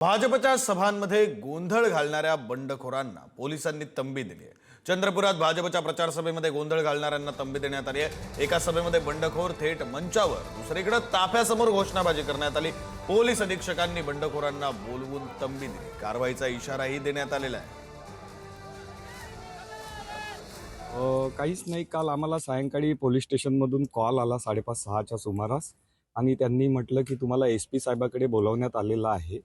भाजपच्या सभांमध्ये गोंधळ घालणाऱ्या बंडखोरांना पोलिसांनी तंबी दिली आहे. चंद्रपुरात भाजपच्या प्रचार सभेमध्ये गोंधळ घालणाऱ्यांना तंबी देण्यात आली आहे. एका सभेमध्ये बंडखोर थेट मंचावर दुसरीकडे ताफ्यासमोर घोषणाबाजी करण्यात आली. पोलीस अधीक्षकांनी बंडखोरांना बोलवून तंबी दिली. कारवाईचा इशाराही देण्यात आलेला आहे. काहीच नाही. काल आम्हाला सायंकाळी पोलीस स्टेशनमधून कॉल आला साडेपाच सहाच्या सुमारास. आणि त्यांनी म्हटलं की तुम्हाला एस पी साहेबाकडे बोलवण्यात आलेलं आहे.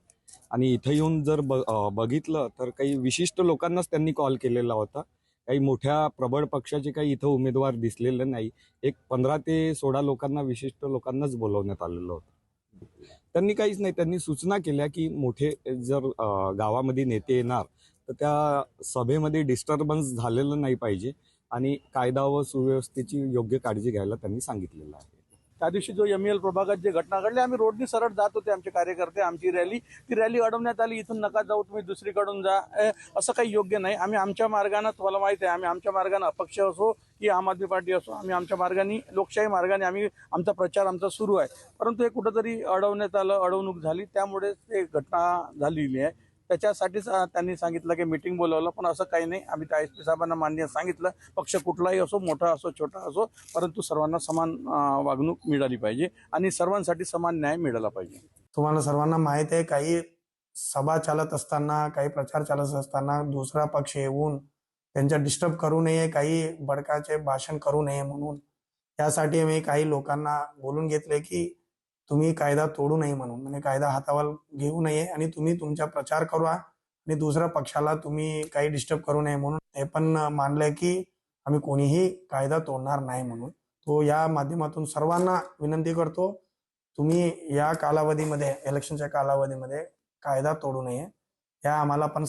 आणि इथं येऊन जर ब बघितलं तर काही विशिष्ट लोकांनाच त्यांनी कॉल केलेला होता. काही मोठ्या प्रबळ पक्षाचे काही इथं उमेदवार दिसलेले नाही. एक पंधरा ते सोळा लोकांना विशिष्ट लोकांनाच बोलवण्यात आलेलं होतं. त्यांनी काहीच नाही. त्यांनी सूचना केल्या की मोठे जर गावामध्ये नेते येणार तर त्या सभेमध्ये डिस्टर्बन्स झालेलं नाही पाहिजे आणि कायदा व सुव्यवस्थेची योग्य काळजी घ्यायला त्यांनी सांगितलेलं आहे. त्या दिवशी जो एम एल प्रभागात जे घटना घडली आम्ही रोडनी सरळ जात होते आमचे कार्यकर्ते आमची रॅली. ती रॅली अडवण्यात आली इथून नका जाऊ तुम्ही दुसरीकडून जा. असं काही योग्य नाही. आम्ही आमच्या मार्गानं तुम्हाला माहिती आहे आम्ही आमच्या मार्गानं अपक्ष असो की आम आदमी पार्टी असो आम्ही आमच्या मार्गाने लोकशाही मार्गाने आम्ही आमचा प्रचार आमचा सुरू आहे. परंतु हे कुठंतरी अडवण्यात आलं अडवणूक झाली. त्यामुळे ते घटना झालेली आहे. त्याच्यासाठीच त्यांनी सांगितलं की मिटिंग बोलवलं पण असं काही नाही. आम्ही त्या एस पी साहेबांना मान्य सांगितलं. पक्ष कुठलाही असो मोठा असो छोटा असो परंतु सर्वांना समान वागणूक मिळाली पाहिजे आणि सर्वांसाठी समान न्याय मिळाला पाहिजे. तुम्हाला सर्वांना माहीत आहे काही सभा चालत असताना काही प्रचार चालत असताना दुसरा पक्ष येऊन त्यांच्या डिस्टर्ब करू नये काही बडकाचे भाषण करू नये म्हणून. त्यासाठी मी काही लोकांना बोलून घेतले की तुम्ही कायदा तोडू नये म्हणून म्हणजे कायदा हातावर घेऊ नये आणि तुम्ही तुमचा प्रचार करा आणि दुसऱ्या पक्षाला तुम्ही काही डिस्टर्ब करू नये म्हणून. हे पण मानलंय की आम्ही कोणीही कायदा तोडणार नाही म्हणून. तो या माध्यमातून सर्वांना विनंती करतो तुम्ही या कालावधीमध्ये इलेक्शनच्या कालावधीमध्ये कायदा तोडू नये. या आम्हाला पण